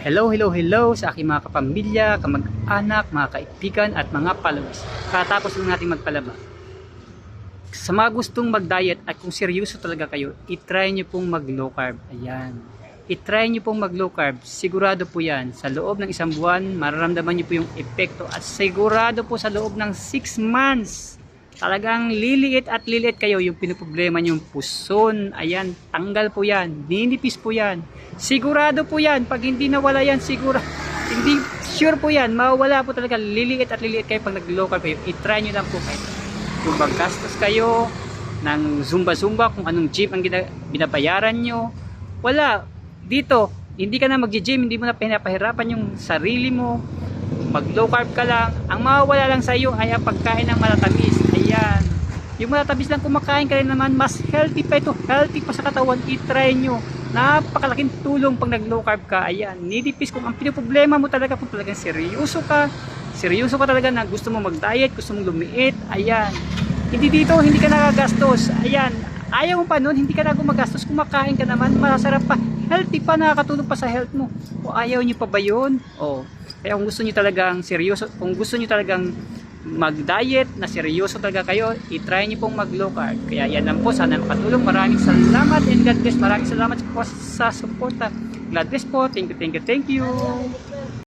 Hello, hello, hello sa aking mga kapamilya, kamag-anak, mga kaibigan at mga followers. Katapos lang natin magpalaba. Sa mga gustong mag-diet at kung seryoso talaga kayo, itry nyo pong mag-low carb. Ayan. Itry nyo pong mag-low carb. Sigurado po yan. Sa loob ng isang buwan, mararamdaman nyo po yung epekto. At sigurado po sa loob ng 6 months, talagang liliit at liliit kayo yung pinoproblema yung puson. Ayan, tanggal po yan. Ninipis po yan. Sigurado po yan. Pag hindi nawala yan, siguro, hindi, sure po yan. Mawala po talaga. Liliit at liliit kayo pag nag-low carb kayo. I-try nyo lang po kayo. Kung maggastos kayo ng zumba-zumba, kung anong gym ang binabayaran nyo, wala. Dito, hindi ka na mag-gym, hindi mo na pinapahirapan yung sarili mo. Mag low carb ka lang. Ang mawawala lang sa iyo ay ang pagkain ng malatamis. Ayan. Yung malatamis lang kumakain ka rin naman, mas healthy pa ito. Healthy pa sa katawan. I-try nyo. Napakalaking tulong pag nag low carb ka. Ayan. Nidipis kung ang pinoproblema mo talaga kung talagang seryoso ka. Seryoso ka talaga na gusto mo mag-diet, gusto mong lumiit. Ayan. Hindi dito, hindi ka nagagastos. Ayan. Ayaw mo pa nun, hindi ka na gumagastos. Kumakain ka naman, masarap pa. Healthy pa, nakakatulong pa sa health mo. O ayaw nyo pa ba yun? O. Kaya kung gusto nyo talagang seryoso, kung gusto nyo talagang mag-diet na seryoso talaga kayo, i-try nyo pong mag-low carb. Kaya yan lang po, sana makatulong. Maraming salamat and God bless. Maraming salamat po sa suporta. God bless po. Thank you, thank you, thank you.